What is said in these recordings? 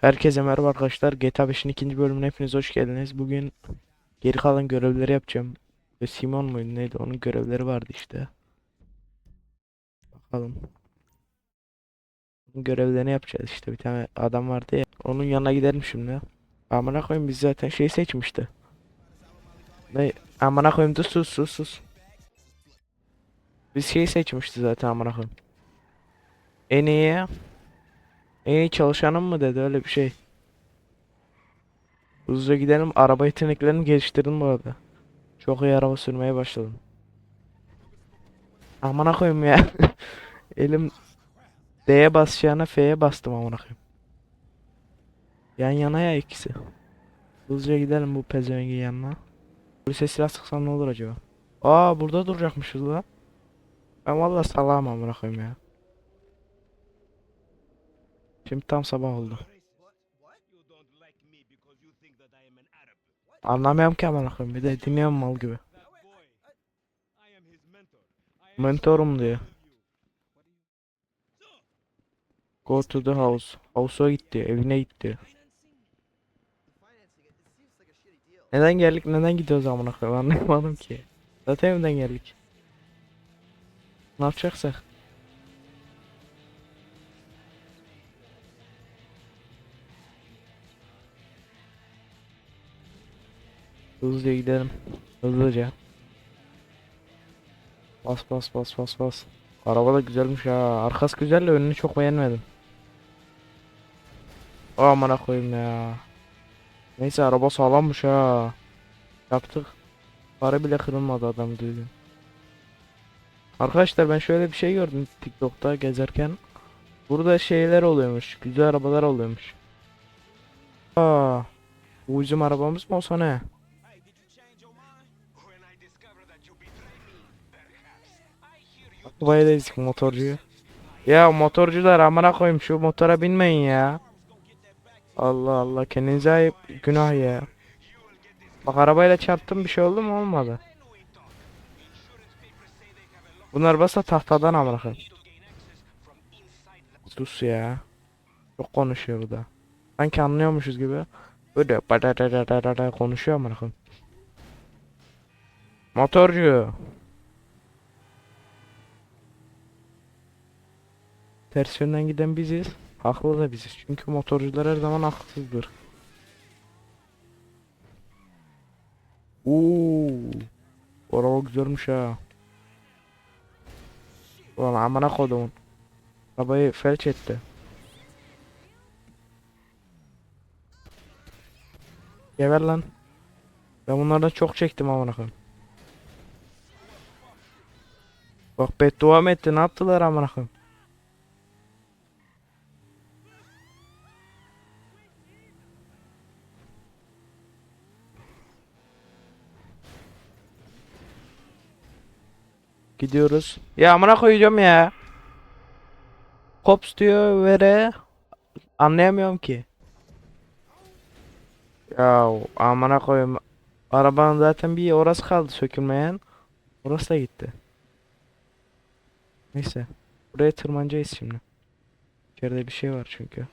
Herkese merhaba arkadaşlar. GTA 5'in ikinci bölümüne hepiniz hoş geldiniz. Bugün geri kalan görevleri yapacağım. Ve Simon muydu neydi? Onun görevleri vardı işte. Bakalım. Onun görevlerini yapacağız işte. Bir tane adam vardı ya. Onun yanına gidelim şimdi. Amına koyayım biz zaten şey seçmişti. Ne? Amına koyayım dur sus sus sus. Biz şey seçmişti zaten amına koyayım. En iyi iyi çalışanım mı dedi öyle bir şey. Hızlıca gidelim. Araba yeteneklerini geliştirdim bu arada. Çok iyi araba sürmeye başladım. Amına koyayım ya. Elim D'ye basacağına F'ye bastım amına koyayım. Yan yana ya ikisi. Hızlıca gidelim bu pezevengin yanına. Polise silah sıksam ne olur acaba? Aa burada duracakmışız lan. Ben vallahi salağım amına koyayım ya. Şimdi tam sabah oldu. Anlamıyorum ki amına koyayım. Bir de dinliyorum mal gibi. Mentorum diyor. Go to the house. House'a gitti. Evine gitti. Neden geldik? Neden gidiyoruz amına koyayım? Anlayamadım ki. Zaten evden geldik. Ne yapacaksak? Hızlıca gidelim. Hızlıca. Bas bas bas bas bas. Araba da güzelmiş ha. Arkası güzel de önünü çok beğenmedim. Aman koyayım ya. Neyse araba sağlammış ha. Yaptık. Para bile kırılmadı adam düzgün. Arkadaşlar ben şöyle bir şey gördüm TikTok'ta gezerken. Burada şeyler oluyormuş. Güzel arabalar oluyormuş. Aa, bu bizim arabamız mı olsa ne? Vay dedik motorcuyu. Ya motorcular amına koyayım şu motora binmeyin ya. Allah Allah kendinize ayıp günah ya. Bak arabayla çarptım bir şey oldu mu olmadı. Bunlar basa tahtadan amına koyayım. Sus ya. Çok konuşuyor bu da. Sanki anlıyormuşuz gibi. Böyle konuşuyor amına koyayım. Motorcu. Ters yönden giden biziz. Haklı da biziz. Çünkü motorcular her zaman haksızdır. Oo. Araba güzelmiş ha. Ulan amına kodumun. Arabayı felç etti. Geber lan. Ben bunlardan çok çektim amına koyayım. Bak beddua mı etti ne yaptılar amına koyayım. Gidiyoruz. Ya amına koyacağım ya. Kops diyor vere. Anlayamıyorum ki. Ya amına koyayım. Arabanın zaten bir orası kaldı sökülmeyen. Orası da gitti. Neyse. Buraya tırmanacağız şimdi. İçeride bir şey var çünkü.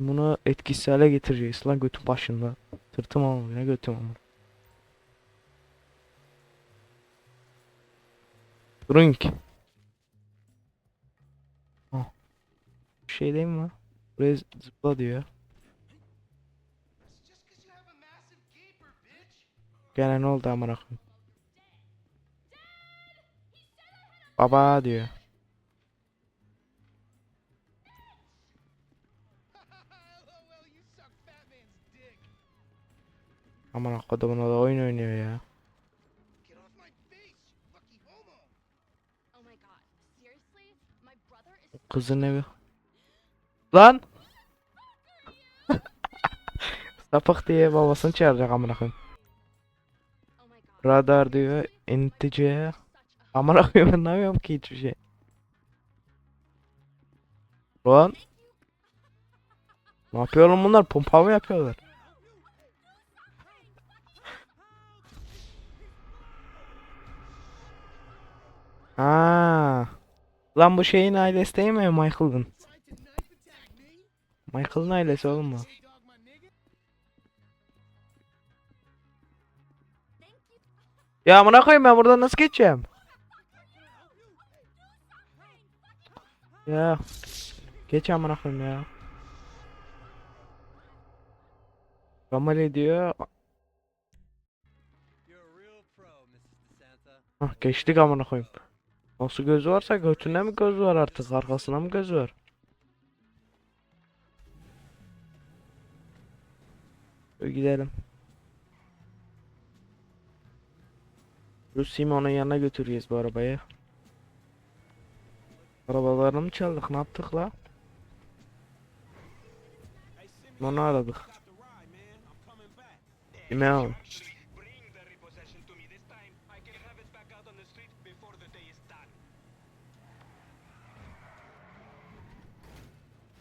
Bunu etkisiz hale getireceğiz lan götün başında. Sırtım ama ne götüm ama. Drink. Oh. Bir şey değil mi? Buraya zıpla diyor. Gene ne oldu amına koyayım? Baba diyor. Aman kodumun o da oyun oynuyor ya. Kızın evi. Lan! Sapık diye babasını çağıracak amına koyayım. Radar diyor, intice. Amına koyayım ben anlamıyorum ki hiçbir şey. Lan! Ne yapıyor oğlum bunlar? Pompa mı yapıyorlar? Ha. Lan bu şeyin ailesi değil mi Michael'ın? Michael'ın ailesi oğlum bu. Ya amına koyayım ben buradan nasıl geçeceğim? Ya. Geç amına koyayım ya. Kamale diyor. You're a real pro, Mrs. DeSanta. Hah geçtik amına koyayım. Nasıl gözü varsa götünde mi göz var artık arkasına mı göz var? Gidelim. Şu Simon'un yanına götüreceğiz bu arabayı. Arabalarını mı çaldık ne yaptık la? Onu aradık. Simon. Bring the repossession to me this time. I can have it back out on the street before the day is done. Oo! Araba aşat oldu. Ha arkadaki kim la? Millimeter semi-automatic. Ha Michael. It's your skull. Don't look around. Take me where you're going. Hey, come on, man. This was a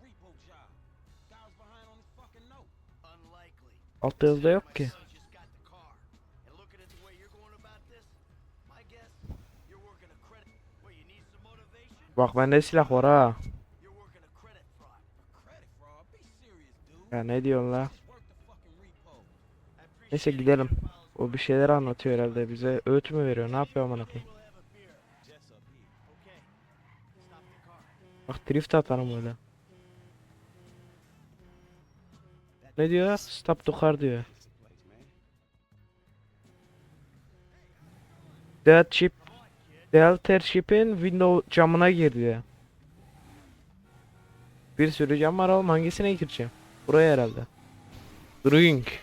repo job. Guy was behind on his fucking note. Unlikely. Altta yazıda yok ki. Bak bende silah var ha. Ya ne diyorsun la? Neyse gidelim. O bir şeyler anlatıyor herhalde bize. Öğüt mü veriyor? Ne yapıyor amına koyayım? Bak drift atarım böyle. Ne diyor? Stop the car diyor. That ship Delta ship'in window camına gir diyor. Bir sürü cam var oğlum hangisine gireceğim? Buraya herhalde. Drink.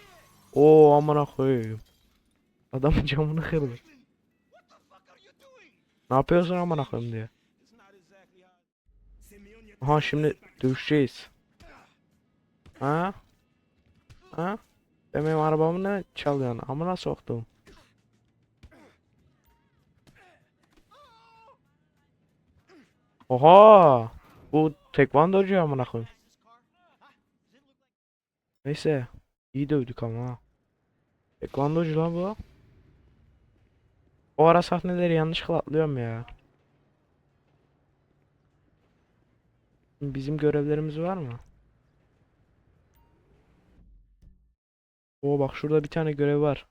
Oo amına koyayım. Adamın camını kırdı. Ne yapıyorsun amına koyayım how. Aha şimdi dövüşeceğiz. Ha? Ha? Benim arabamı ne çalıyorsun? Amına soktum. Oha! Bu tekvandocu amına koyayım. Neyse. iyi dövdük ama ha. Tekvandocu lan bu. O ara sahneleri yanlışlıkla atlıyorum ya. Bizim görevlerimiz var mı? Oo bak şurada bir tane görev var.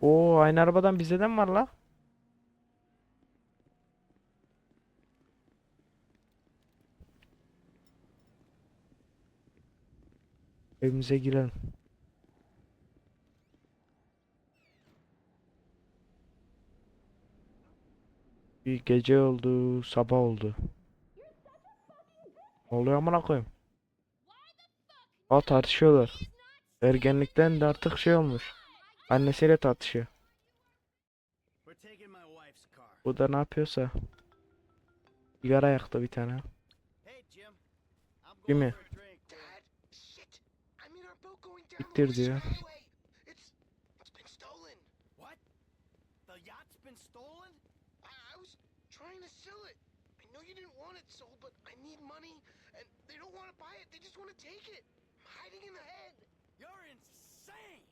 Oo aynı arabadan bizde de mi var la? Evimize girelim. Bir gece oldu, sabah oldu. Ne oluyor amına koyayım? Aa tartışıyorlar. Ergenlikten de artık şey olmuş. Annesiyle tartışıyor. Bu da ne yapıyorsa. Sigara yaktı bir tane. Hey, Jim. I'm Gimme. going for a drink. Dad, shit. I'm in our boat going down Siktir the diyor. Western Highway. It's it's been stolen. What? The yacht's been stolen? I, I was trying to sell it. I know you didn't want it sold, but I need money, and they don't want to buy it. They just want to take it. I'm hiding in the head. You're insane!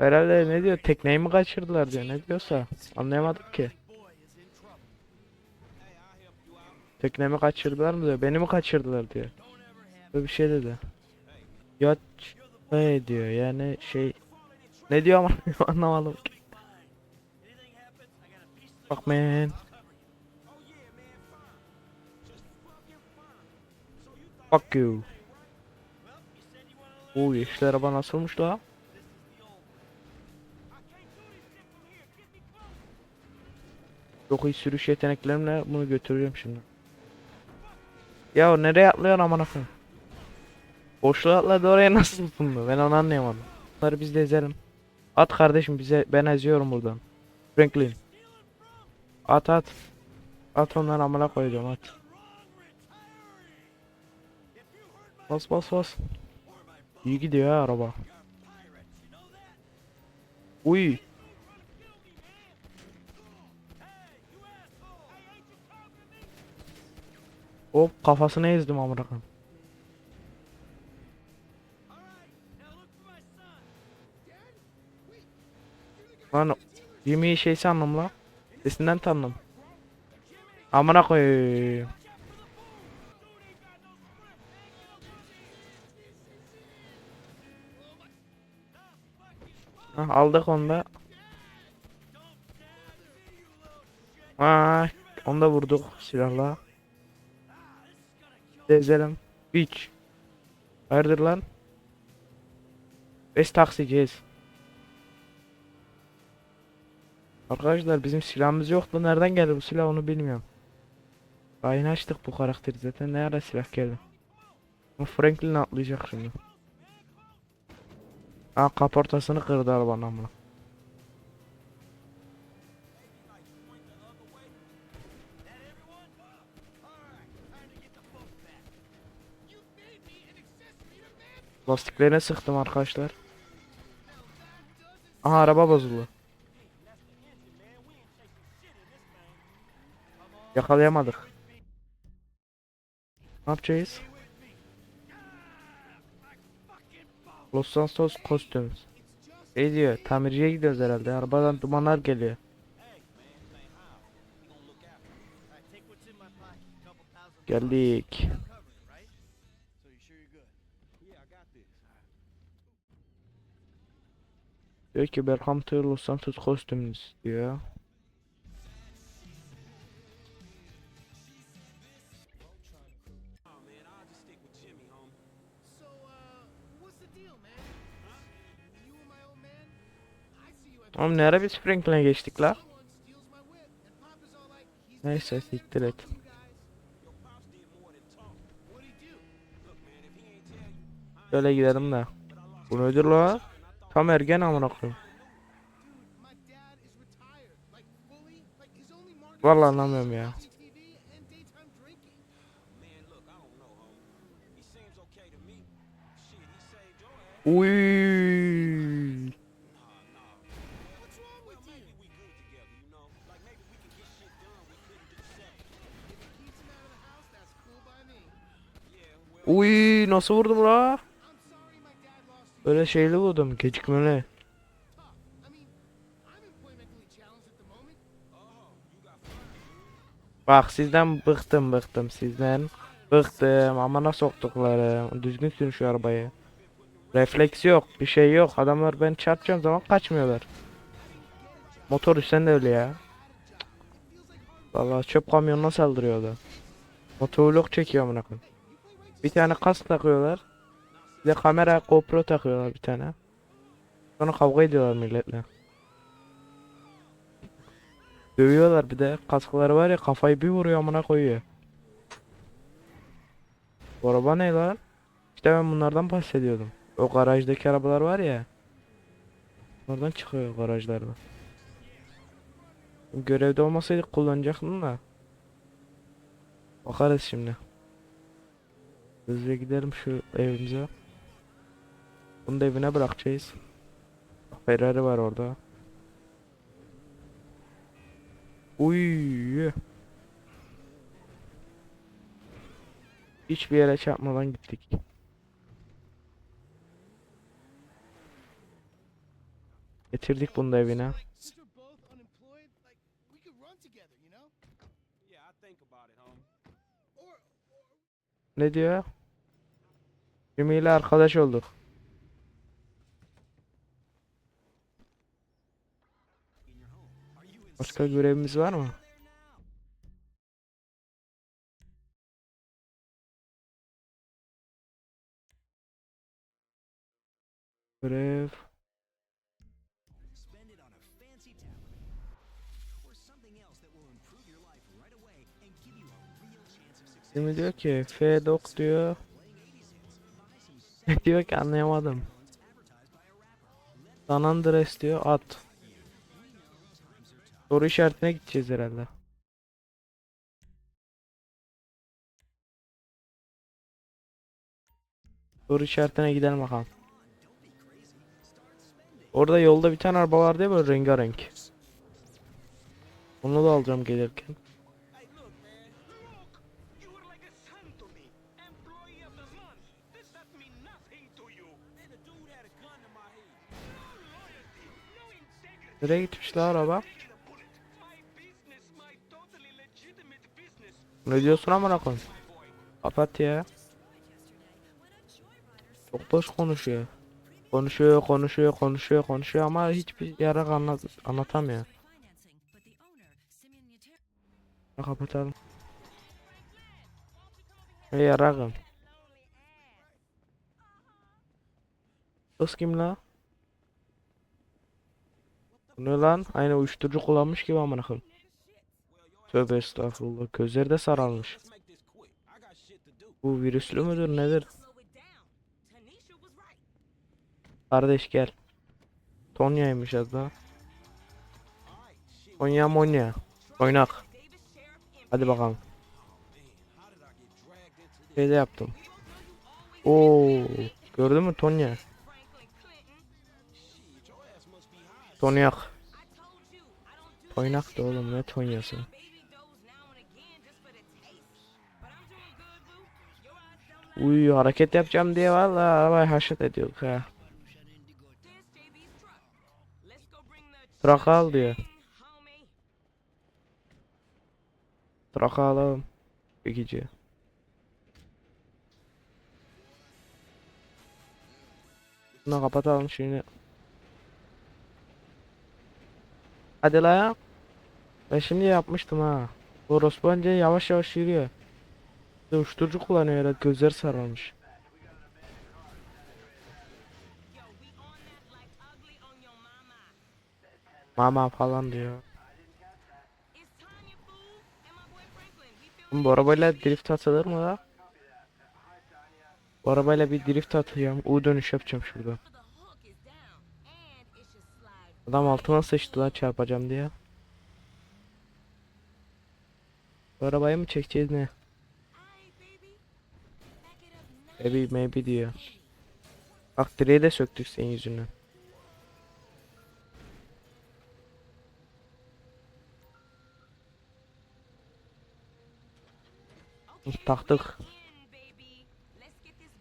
Herhalde ne diyor? Tekneyi mi kaçırdılar diyor. Ne diyorsa. Anlayamadık ki. You. Teknemi kaçırdılar mı diyor. Beni mi kaçırdılar diyor. Böyle bir şey dedi. Ya ne diyor yani şey ne diyor ama anlamadım. You'll be fine. Anything happens, I got a piece of the Bak man. I'll cover Oo yeşil araba nasılmış la? Çok iyi sürüş yeteneklerimle bunu götürüyorum şimdi. Ya nereye atlıyorsun amına koyayım? Boşluğa atladı oraya nasıl tutundu? Ben onu anlayamadım. Bunları biz de ezelim. At kardeşim bize ben eziyorum buradan. Franklin. At at. At onları amına koyacağım at. Bas bas bas. İyi gidiyor ha araba. Uy. Hop kafasına ezdim amına koyayım. Lan Jimmy şey sandım la. Sesinden tanıdım. Amına koyayım. Hah, aldık onu da. Aa, onu da vurduk silahla. Dezelim. Bitch. Hayırdır lan? Biz taksiciyiz. Arkadaşlar bizim silahımız yoktu. Nereden geldi bu silah onu bilmiyorum. Yayın açtık bu karakteri zaten. Ne ara silah geldi? Franklin atlayacak şimdi. Aa kaportasını kırdı arabanın amına. Lastiklerine sıktım arkadaşlar. Aha araba bozuldu. Yakalayamadık. Ne yapacağız? Los Santos kostümüz. Şey diyor, tamirciye gidiyoruz herhalde. Arabadan dumanlar geliyor. Geldik. Diyor ki to Los Santos kostümünüz diyor. Oğlum ne ara biz Franklin'e geçtik la? Neyse siktir et. Şöyle gidelim de. Bu nedir la? Tam ergen amına koyayım. My dad is retired, Uy nasıl vurdum la? Böyle şeyli vurdum gecikmeli. Bak sizden bıktım bıktım sizden. Bıktım amına soktukları. Düzgün sürün şu arabayı. Refleks yok bir şey yok. Adamlar ben çarpacağım zaman kaçmıyorlar. Motor üstten de öyle ya. Vallahi çöp kamyonuna saldırıyordu. Motovlog çekiyor amına koyayım. Bir tane kask takıyorlar. Bir de kamera GoPro takıyorlar bir tane. Sonra kavga ediyorlar milletle. Dövüyorlar bir de. Kaskları var ya kafayı bir vuruyor amına koyuyor. Bu araba ne lan? İşte ben bunlardan bahsediyordum. O garajdaki arabalar var ya. Oradan çıkıyor garajlarda. Görevde olmasaydık kullanacaktım da. Bakarız şimdi. Hızlıca gidelim şu evimize. Bunu da evine bırakacağız. Ferrari var orada. Uy. Hiçbir yere çarpmadan gittik. Getirdik bunu evine. Ne diyor? Jimmy ile arkadaş olduk. Başka görevimiz var mı? Görev. Jimmy diyor ki Fedok diyor. Diyor ki anlayamadım. San Andreas diyor at. Soru işaretine gideceğiz herhalde. Soru işaretine gidelim bakalım. Orada yolda bir tane araba vardı ya böyle rengarenk. Onu da alacağım gelirken. Nereye gitmiş la araba? Ne diyorsun amına koyayım? Kapat ya. Çok boş konuşuyor. Konuşuyor, konuşuyor, konuşuyor, konuşuyor ama hiçbir yarak anlat anlatamıyor. Ha, kapatalım. Hey yarakım. Kız kim la? Ne lan? Aynı uyuşturucu kullanmış gibi amına koyayım. Tövbe estağfurullah. Gözleri de sararmış. Bu virüslü müdür nedir? Kardeş gel. Tonya'ymış az daha. Tonya Monya. Oynak. Hadi bakalım. Şeyde yaptım. Oo, gördün mü Tonya? Franklin Toynak da oğlum ne Tonya'sı? Uy hareket yapacağım diye valla arabayı haşet ediyor ha. This JB's truck. Let's go bring the Truck al diyor. homie. Traka alalım. Çekici. Bunu kapatalım şimdi. Hadi la ya. Ben şimdi yapmıştım ha. Bu orospu önce yavaş yavaş yürüyor. Uyuşturucu kullanıyor herhalde gözleri your mama. Falan diyor. Bu arabayla drift atılır mı la? Bu arabayla bir drift atacağım. U dönüş yapacağım şurada. Adam altıma sıçtı la çarpacağım diye. Bu arabayı mı çekeceğiz ne? Baby. Maybe diyor. Bak direği de söktük senin yüzünden. Taktık.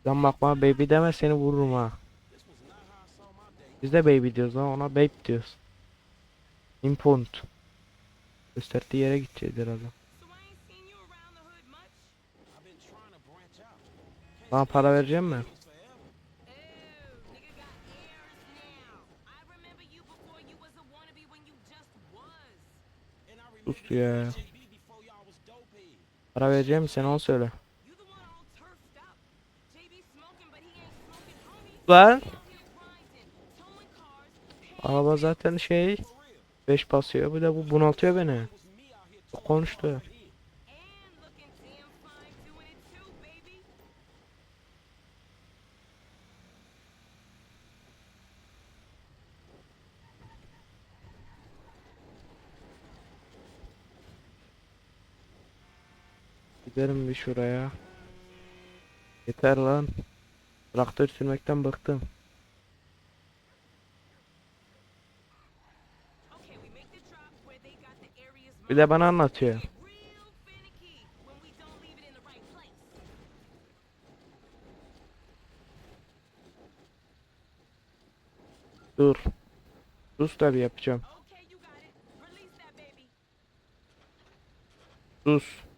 Lan bak bana baby deme seni vururum ha. Biz de baby diyoruz lan ona babe diyoruz. Impound. Gösterdiği yere gideceğiz herhalde. Bana para vereceğim mi? Sus ya. Para vereceğim sen onu söyle. You araba zaten şey 5 basıyor bir de bu bunaltıyor beni. Konuştu. Gidelim bir şuraya. Yeter lan. Traktör sürmekten bıktım. Bir de bana anlatıyor. Dur. Sus tabi yapacağım. Sus.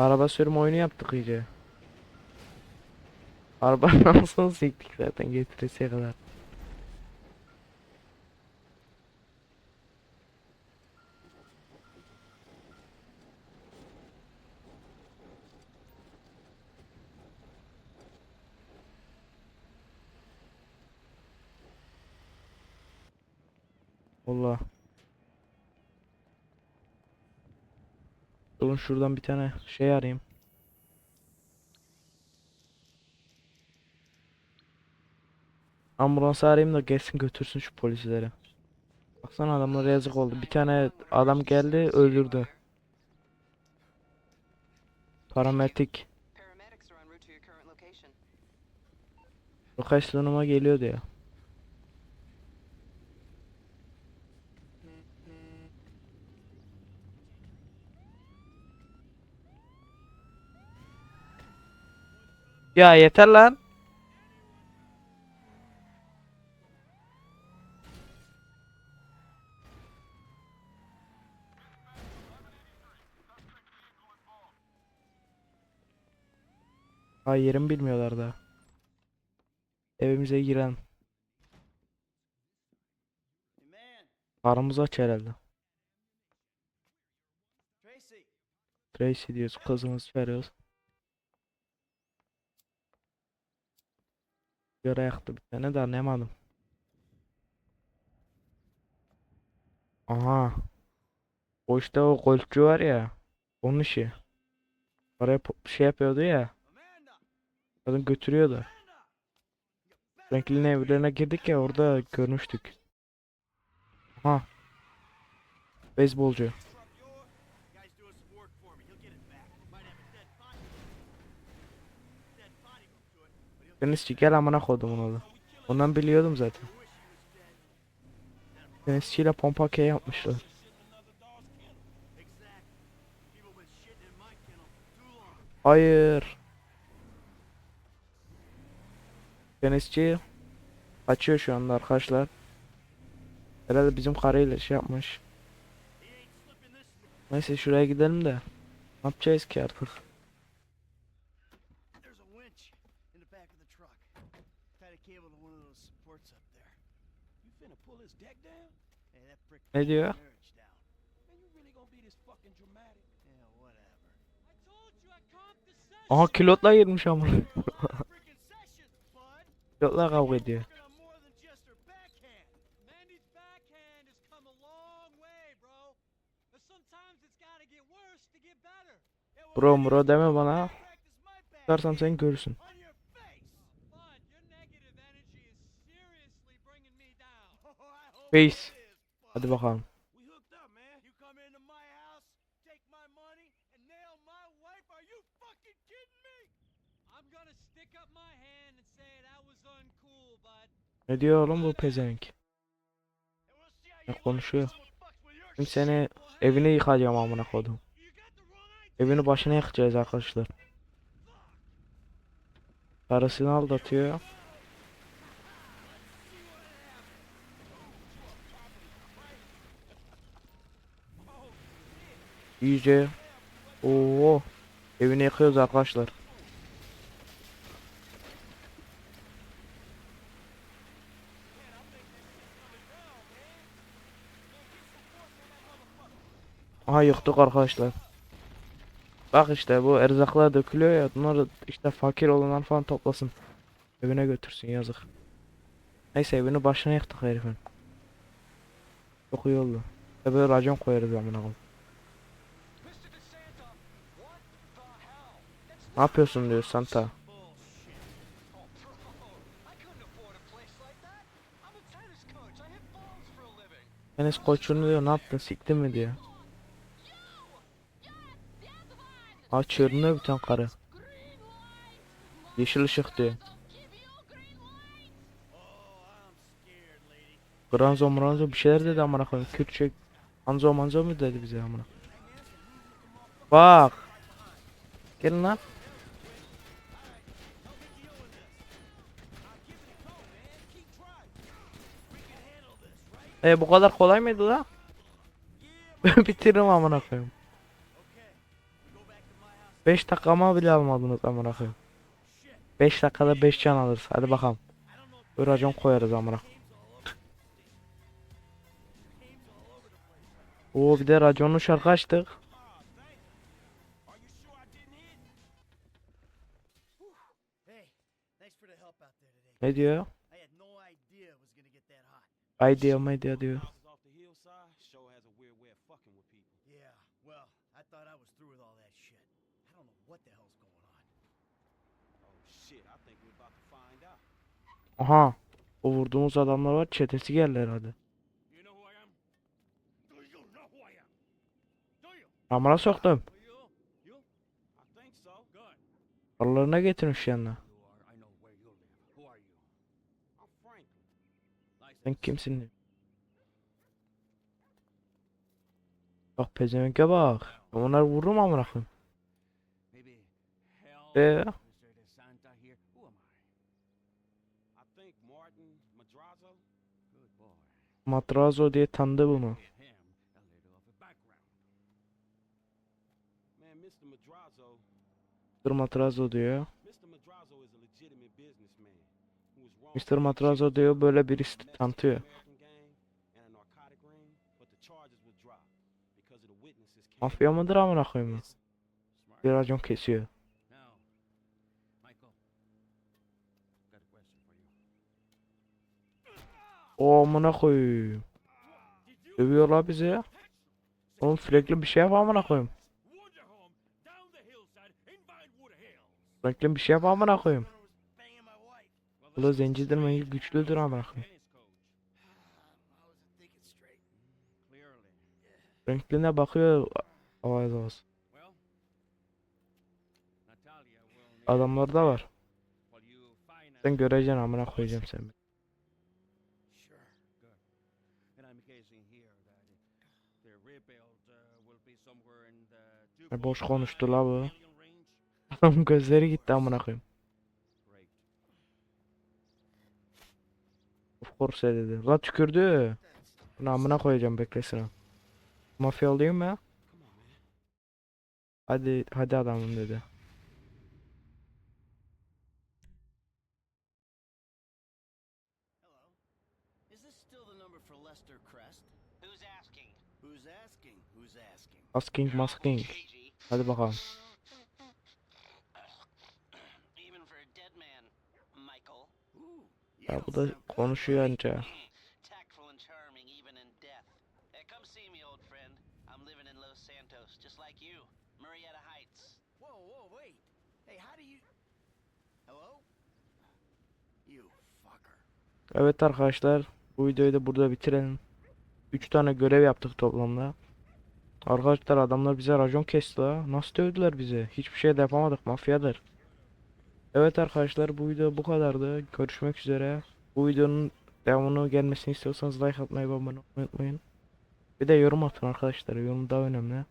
Araba sürme oyunu yaptık iyice. Araba nasıl siktik zaten getiresiye kadar. Allah. Durun şuradan bir tane şey arayayım. Ambulans arayayım da gelsin götürsün şu polisleri. Baksana adamlara yazık oldu. Bir tane adam geldi öldürdü. Location. Lokasyonuma geliyordu ya. Ya yeter lan. Ha yerimi bilmiyorlar daha. Evimize girelim. Karnımız aç herhalde. Tracy. Diyoruz, kızımızı veriyoruz. Yara yaktı bir tane de anlayamadım. Aha. O işte o golfçü var ya. Onun işi. Oraya şey yapıyordu ya. Kadın götürüyordu. Franklin'in evlerine girdik ya orada görmüştük. Aha. Beyzbolcu. Tenisçi gel amına koydum onu. Ondan biliyordum zaten. Tenisçiyle pompa key yapmışlar. Hayır. Tenisçi kaçıyor şu anda arkadaşlar. Herhalde bizim karıyla şey yapmış. Neyse şuraya gidelim de. Ne yapacağız ki artık? it's gotta get worse to get better. Yeah, well, Bro bro deme bana. backhand sen görürsün. face. Hadi bakalım. Ne diyor oğlum bu pezevenk? Ne konuşuyor? Şimdi seni evini yıkacağım amına idea. Evini başına yıkacağız arkadaşlar. Karısını aldatıyor. İyice. Oo. Evini yıkıyoruz arkadaşlar. Aha yıktık arkadaşlar. Bak işte bu erzaklar dökülüyor ya bunları işte fakir olanlar falan toplasın. Evine götürsün yazık. Neyse evini başına yıktık herifin. Çok iyi oldu. Böyle racon koyarız amına koyayım. Ne yapıyorsun diyor Santa. I couldn't afford a place like that. I'm a tennis coach. I hit balls for a living. Enes koçunu diyor ne yaptın siktin mi diyor. Aa çığırınıyor bir tane karı. Yeşil ışık diyor. Granzo mranzo bir şeyler dedi amına koyayım. Kürtçe Anzo manzo mu dedi bize amına. Bak. Gelin lan. E bu kadar kolay mıydı la? Bitiririm amına koyayım. 5 dakikama bile almadınız amına koyayım. 5 dakikada 5 can alırız. Hadi bakalım. Bir koyarız amına. Oo bir de raconlu şarkı açtık. Hey, thanks Idea medya diyor. Houses off the hillside show has a weird way of fucking with people. Yeah, well, I thought I was through with all that shit. I don't know what the hell's going on. Oh shit, I think we're about to find out. Aha. O vurduğumuz adamlar var çetesi geldi herhalde. Amına soktum. Good. Aralarına getirmiş yanına. Sen kimsin? diyor. Bak pezevenke bak. Ben Onları vururum amına koyayım. Ee? Mr. De Santa here. Who am Mr. Matrazo diyor böyle birisi tanıtıyor. Mafya mıdır amına koyayım? Bir racon kesiyor. O amına koyayım. Dövüyorlar bizi. Oğlum sürekli bir şey yap amına koyayım. Wonder home down the hillside in Vinewood Hills. Sürekli bir şey yap amına koyayım. That's zencidir? Güçlüdür amına koyayım. Franklin'e bakıyor. Will need Adamlar da var. Sen göreceksin amına koyacağım seni. Ne boş 2.5 konuştu la bu. Adamın gözleri gitti amına koyayım. Of course dedi. La tükürdü. Bunu amına koyacağım beklesin ha. Mafya olayım man. Hadi hadi adamım dedi. Hello. Is this still do you... Hello? You fucker. Evet arkadaşlar. Bu videoyu da burada bitirelim. 3 tane görev yaptık toplamda. Arkadaşlar adamlar bize racon kesti la. Nasıl dövdüler bizi? Hiçbir şey de yapamadık. Mafyadır. Evet arkadaşlar bu video bu kadardı. Görüşmek üzere. Bu videonun devamını gelmesini istiyorsanız like atmayı ve abone olmayı unutmayın. Bir de yorum atın arkadaşlar. Yorum daha önemli.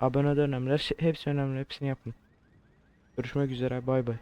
Abone de önemli. Hepsi önemli. Hepsini yapın. Görüşmek üzere. Bay bay.